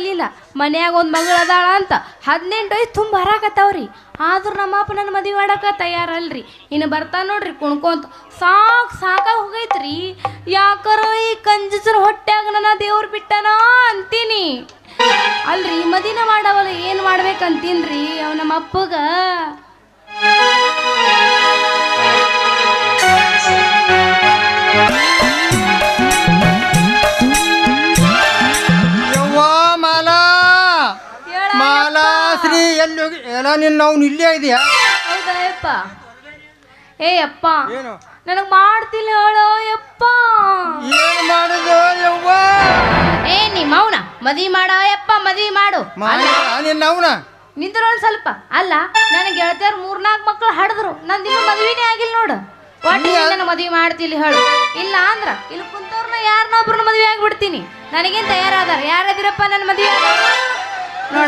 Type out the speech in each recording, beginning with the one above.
ಬರ್ಲಿಲ್ಲ. ಮನ್ಯಾಗ ಒಂದು ಮಗಳು ಅದಾಳ ಅಂತ ಹದಿನೆಂಟು ವಯಸ್ಸು ತುಂಬ ಹರಾಕತ್ತಾವ್ರಿ. ಆದ್ರೂ ನಮ್ಮಪ್ಪ ನನ್ನ ಮದುವೆ ಮಾಡಕ ತಯಾರಲ್ರಿ. ಇನ್ನು ಬರ್ತಾ ನೋಡ್ರಿ ಕುಣ್ಕೊಂತ. ಸಾಕ್ ಸಾಕಾಗ ಹೋಗೈತ್ರಿ. ಯಾಕರೋ ಈ ಕಂಜಸರ ಹೊಟ್ಯಾಗ ನನ್ನ ದೇವ್ರು ಬಿಟ್ಟನ ಅಂತೀನಿ. ಅಲ್ರಿ ಮದಿನ ಮಾಡವಲ್ಲ ಏನ್ ಮಾಡ್ಬೇಕಂತೀನ್ರಿ? ಅವ್ ನಮ್ಮ ಅಪ್ಪಗ ಶ್ರೀ ಎಲ್ಲಿ ಹೋಗಿ ಎಲ್ಲ ನಿನ್ನ ಅವ್ನು ಇಲ್ಲೇ ಇದೆಯಾ? ಹೌದಾ ಯಪ್ಪ? ಏ ಅಪ್ಪ ಏನು? ನನಗ್ ಮಾಡ್ತಿಲ್ಲ ಹೇಳೋ ಯಪ್ಪ. ಏನು ಮಾಡುದು ಯವ್ವ? ಏ ನೀ ಮೌನ ಮದ್ವಿ ಮಾಡೋ ಯಪ್ಪ ಮದ್ವಿ ಮಾಡು. ಮಾಲ ನಿನ್ನ ಅವನ? ನಿಂದ್ರು ಒಂದ್ ಸ್ವಲ್ಪ. ಅಲ್ಲ ನನಗೆ ಗೆಳತಿಯರ್ ಮೂರ್ನಾಲ್ಕು ಮಕ್ಳು ಹಡದ್ರು. ನಂದು ಇನ್ನೂ ಮದ್ವಿನೇ ಆಗಿಲ್ಲ ನೋಡು. ಒಟ್ಟು ನನ್ನ ಮದ್ವಿ ಮಾಡ್ತಿಲ್ಲ ಹೇಳು. ಇಲ್ಲ ಅಂದ್ರ ಇಲ್ಲಿ ಕುಂತವ್ರನ್ನ ಯಾರನ್ನೊಬ್ರನ್ನ ಮದ್ವೆ ಆಗ್ಬಿಡ್ತೀನಿ. ನನಗೇನ್ ತಯಾರಾದಾರ? ಯಾರದಿರಪ್ಪ ನನ್ನ ಮದ್ವೆ ಆಗೋರು?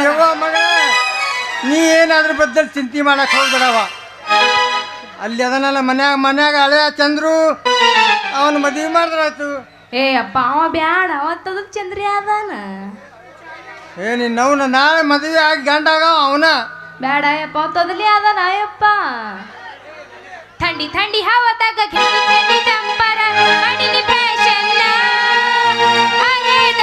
ಯವ್ವ ಮಗ ನೀ ಏನಾದ್ರ ಬದ್ದಲ್ಲಿ ಚಿಂತೆ ಮಾಡಕ್ ಹೋಗ್ಬಿಡವ ಅಲ್ಲಿ ಅದನ್ನೆಲ್ಲ ಮನ್ಯಾಗ ಮನ್ಯಾಗ ಹಳೆಯ ಚಂದ್ರು ಅವನು ಮದುವೆ ಮಾಡಿದ್ರಾಯ್ತು. ಏ ಅಪ್ಪ ಅವ ಬ್ಯಾಡ ಅವತ್ತದ ಚಂದ್ರಿ ಅದಾನ. ಏ ನಿನ್ನ ಅವನ ನಾಳೆ ಮದುವೆ ಆಗಿ ಗಂಡಾಗ ಅವನ. ಬ್ಯಾಡ ಅಯ್ಯಪ್ಪ ತೊದಲಿ ಅದಾನ ಅಯ್ಯಪ್ಪ. ಥಂಡಿ ಥಂಡಿ ಹಾವತ್ತಾಗ ಕೆಂಡಿ ಕೆಂಡಿ ಚಂಪರ ಮಣಿನಿ ಫ್ಯಾಷನ್ ಹರೇದ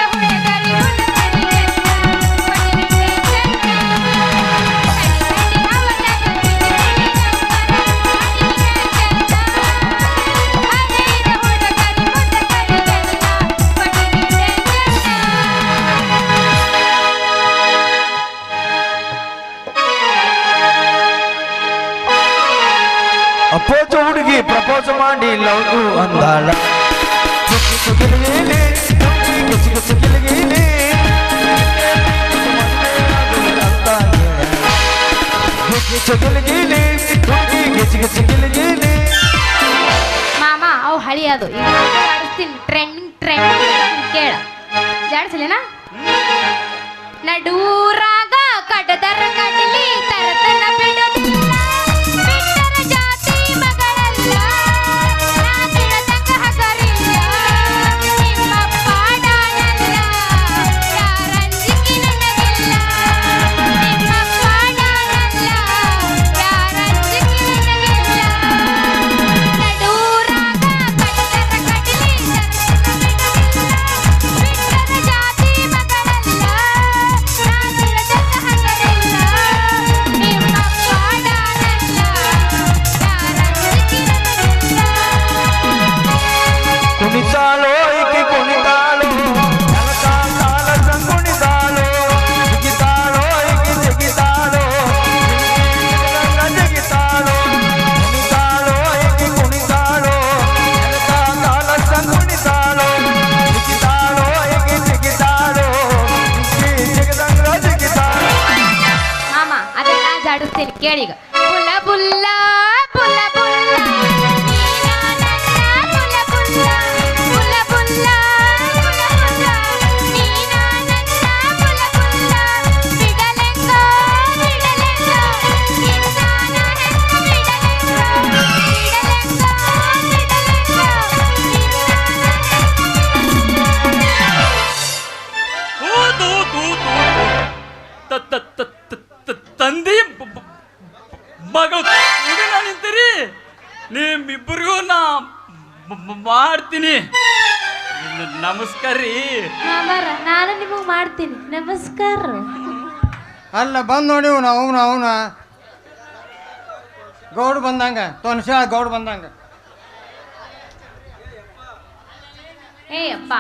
ಅಪ್ಪೋಚ ಹುಡುಗಿ, ಪ್ರಪೋಸ್ ಮಾಡಿ ಲವ್ ಅಂದಾಳ. ಮಾಮ, ಅವು ಹಳಿ ಅದು. ಟ್ರೆಂಡಿಂಗ್ ಟ್ರೆಂಡಿಂಗ್ ಕೇಳ. ಜಾಡ್ಸಲೇನಾ? ನಡೂರಾಗ ಕೇಳೀಗ ಪುಲ್ಲ ಪುಲ್ಲ ಪುಲ್ಲ ನಿಮ್ಮಿಬ್ಬರಿಗೂ ನಾ ಮಾಡ್ತೀನಿ. ನಮಸ್ಕಾರ. ರೀ ಮಾಮರ ನಾನು ನಿಮಗೆ ಮಾಡ್ತೀನಿ. ನಮಸ್ಕಾರ. ಅಲ್ಲ ಬಂದ್ ನೋಡಿ ಅವನು ಅವನು ಅವನ. ಗೌಡ್ ಬಂದಂಗ. ತೊನ್ಸ ಗೌಡ್ ಬಂದಂಗ. ಏ ಅಪ್ಪ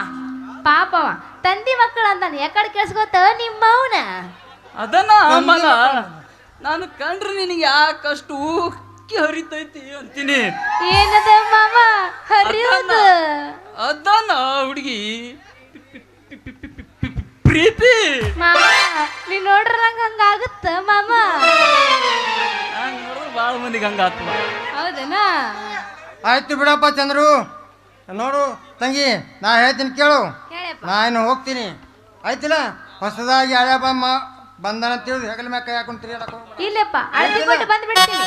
ಪಾಪವ ತಂದಿ ಮಕ್ಕಳು ಅಂತಾನೆ ಯಾಕಡೆ ನಿಮ್ಮ ಅವನ ಅದನ್ನ ನಾನು ಕಂಡ್ರೆ ನಿನಗೆ ಯಾಕಷ್ಟು ಉಕ್ಕಿ ಹರಿತೈತಿ ಅಂತೀನಿ. ಏನದ ಮಾಮ? ಹರಿಯೋದು. ಅದನ್ನ ಹುಡುಗಿ. ಪ್ರೀತಿ. ಮಾಮ ನೀ ನೋಡ್ರ ನಂಗೆ ಹಂಗಾಗುತ್ತ ಮಾಮ? ಹಂಗ ನೋಡಿದ್ರೆ ಭಾಳ ಮಂದಿಗೆ ಹೌದನಾ? ಆಯ್ತು ಬಿಡಪ್ಪ ಚಂದ್ರು. ನೋಡು ತಂಗಿ ನಾ ಹೇಳ್ತೀನಿ ಕೇಳು. ನಾ ಇನ್ನು ಹೋಗ್ತೀನಿ. ಆಯ್ತಿಲ್ಲ? ಹೊಸದಾಗಿ ಹಳೆ ಬಮ್ಮ ಬಂದನ ತಿಳಿದು ಹೆಗಲ ಮ್ಯಾಕ ಕೈ ಹಾಕೊಂಡು ತಿರುಗಾಡಕ್ ಇಲ್ಲಪ್ಪ ಅಳತಿ ಕೊಟ್ಟು ಬಂದು ಬಿಡ್ತೀನಿ.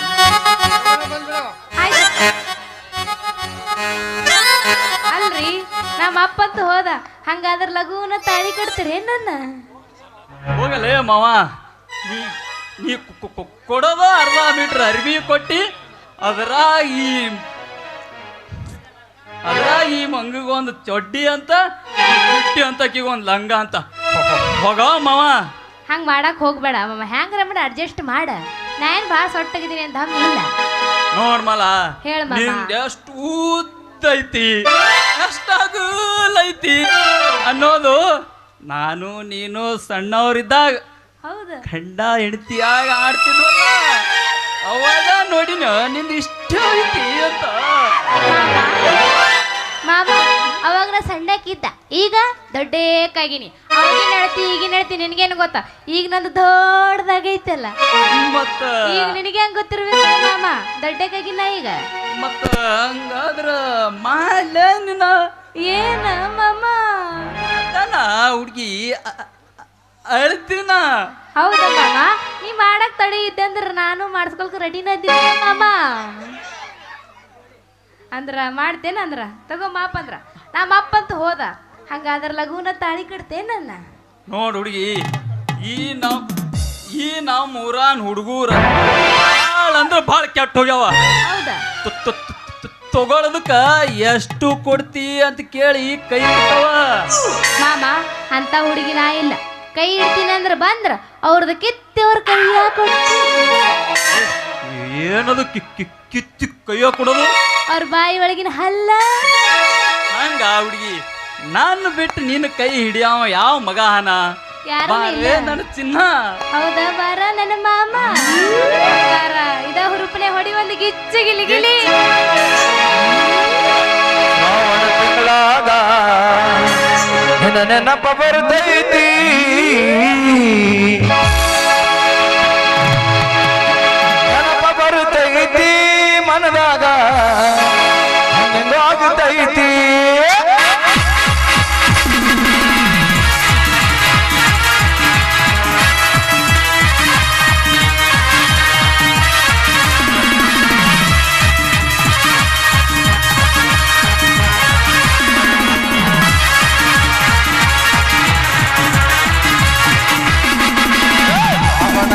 ಅಲ್ರಿ ನಮ್ಮ ಅಪ್ಪಂತ ಹೋದ. ಹಂಗಾದ್ರ ಲಘುವನ್ನ ತಾಳಿ ಕೊಡ್ತೀರಿ ನನ್ನ? ಹೋಗಲೇ ಮಾವ. ನೀ ನೀ ಕೊಡೋದು ಅರ್ಧ ಮೀಟರ್ ಅರ್ವಿ ಕೊಟ್ಟಿ ಅದರ ಈ ಅದರ ಈ ಮಂಗಿಗೊಂದು ಚೊಡ್ಡಿ ಅಂತ ಚುಟ್ಟಿ ಅಂತ ಒಂದು ಲಂಗ ಅಂತ. ಹೋಗ ಮಾವ. ಹಂಗ್ ಮಾಡಕ್ಕೆ ಹೋಗ್ಬೇಡ ಮಮ್ಮ ಹೆಂಗ್ರ ಮಾಡಿ ಅಡ್ಜಸ್ಟ್ ಮಾಡ. ನಾ ಏನ್ ಭಾಳ ಸೊಟ್ಟಾಗಿದ್ದೀನಿ ಅಂತ ಹಂಗೆ ಇಲ್ಲ. ನೋಡ್ಮಲ ಹೇಳ್ ಎಷ್ಟು ಉದ್ದ ಐತಿ ಎಷ್ಟು ಅನ್ನೋದು ನಾನು ನೀನು ಸಣ್ಣವರಿದ್ದಾಗ. ಹೌದು. ಗಂಡ ಹೆಂಡತಿಯಾಗ ಆಡ್ತಿದ್ವಲ್ಲ ಅವಾಗ ನೋಡಿನ ನಿಂದ ಇಷ್ಟ ಐತಿ ಅಂತ. ಮಾಮ ಅವಾಗ ನಾ ಸಣ್ಣಕ್ಕಿದ್ದ ಈಗ ದೊಡ್ಡಕ್ಕಾಗಿನಿ ಅವಾಗಿನ ಹೇಳ್ತಿ ಈಗಿನ ಹೇಳ್ತಿ ನಿನಗೇನು ಗೊತ್ತಾ? ಈಗ ನಂದು ದೊಡ್ಡದಾಗೈತಲ್ಲ. ಮತ್ತ? ಈಗ ನಿನಗೆ ಹೆಂಗ್ ಗೊತ್ತಿರ್ಬೇಕು ಮಾಮ? ದೊಡ್ಡಕ್ಕಾಗಿನ ಈಗ. ಮತ್ತ ಹಂಗಾದ್ರ ಮಾಲ ನಿನ್ನ ಏನ ಮಾಮ? ಅಲ್ಲ ಹುಡ್ಗಿ ಅಳ್ತೀನ. ಹೌದಾ ಮಾಮ? ನೀ ಮಾಡಕ್ ತಡಿ ಇದ್ದೆ ಅಂದ್ರ ನಾನು ಮಾಡಿಸ್ಕೊಳಕ್ ರೆಡಿನ ಇದ್ದೀನಿ ಮಾಮ. ಅಂದ್ರ ಮಾಡ್ತೇನ ಅಂದ್ರ. ತಗೋ ಮಾಪ ಅಂದ್ರ. ನಮ್ಮ ಅಪ್ಪ ಅಂತ ಹೋದ. ಹಂಗಾದ್ರ ಲಘುನ ತಾಳಿ ಕಟ್ತೇನನ್ನ ನೋಡ್ ಹುಡುಗಿ ಈ ನಾವ್ ಈ ನಾವ್ ಮೂರಾನ್ ಹುಡುಗೂರ ಭಾಳ ಅಂದ್ರೆ ಭಾಳ ಕೆಟ್ಟ ಹೋಗ್ಯಾವ. ಹೌದಾ? ತ- ತ- ತ- ತ- ಎಷ್ಟು ಕೊಡ್ತಿ ಅಂತ ಕೇಳಿ ಕೈ ಇಡ್ತಾವ ಮಾಮ ಅಂತ ಹುಡುಗಿ ನಾ ಇಲ್ಲ. ಕೈ ಇಡ್ತೀನಿ ಅಂದ್ರೆ ಬಂದ್ರ ಅವ್ರದ್ದು ಕಿತ್ತವ್ರ ಕೈ ಏನದು ಕಿ ಕಿ ಕಿತ್ತಿ ಕೈಯ ಕೊಡೋದು? ಅವ್ರ ಬಾಯಿ ಒಳಗಿನ ಹಲ್ಲ. ಹಂಗ ಹುಡುಗಿ? ನಾನು ಬಿಟ್ಟು ನಿನ್ನ ಕೈ ಹಿಡಿಯಾವ ಯಾವ ಮಗ ಹನ ಯಾರೂ ಬಾರೇ. ನನ್ನ ಚಿನ್ನ. ಹೌದಾ ಬಾರ ನನ್ನ ಮಾಮ? ಹಂಗಾರ ಇದ ಹುರುಪನೆ ಹೊಡಿ ಒಂದು ಗಿಚ್ಚಿ ಗಿಲಿ ಗಿಲಿ. ಶ್ರಾವಣ ತಿಂಗಳಾಗ ನಿನ್ನ ನೆನಪ ಬರ್ತೈತಿ. ನೆನಪ ಬರ್ತೈತಿ ಮನದಾಗ. ಆಗುತ್ತೈತಿ ಆಗ್ತೈತಿ.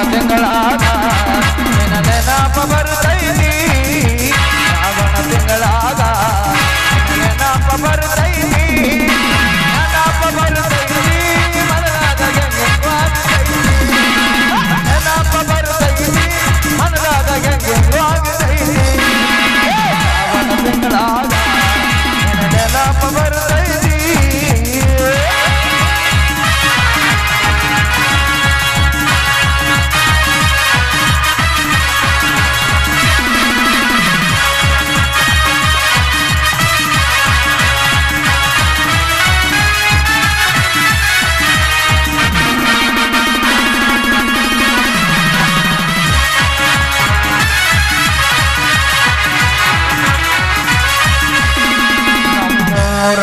ತಿಂಗಳಾದ ನೆನಪ ಬರುತ್ತೈತಿ ಶ್ರಾವಣ ತಿಂಗಳಾದ ನೆನಪ ಬರುತ್ತೈತಿ ನೆನಪ ಬರುತ್ತೈತಿ ಮನದಾಗ ನೆನಪ ಬರುತ್ತೈತಿ ಮನದಾಗ ಶ್ರಾವಣ ತಿಂಗಳ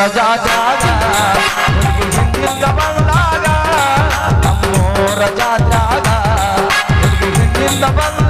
राजा राजा राजा ज़िंदगी दबंग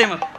でも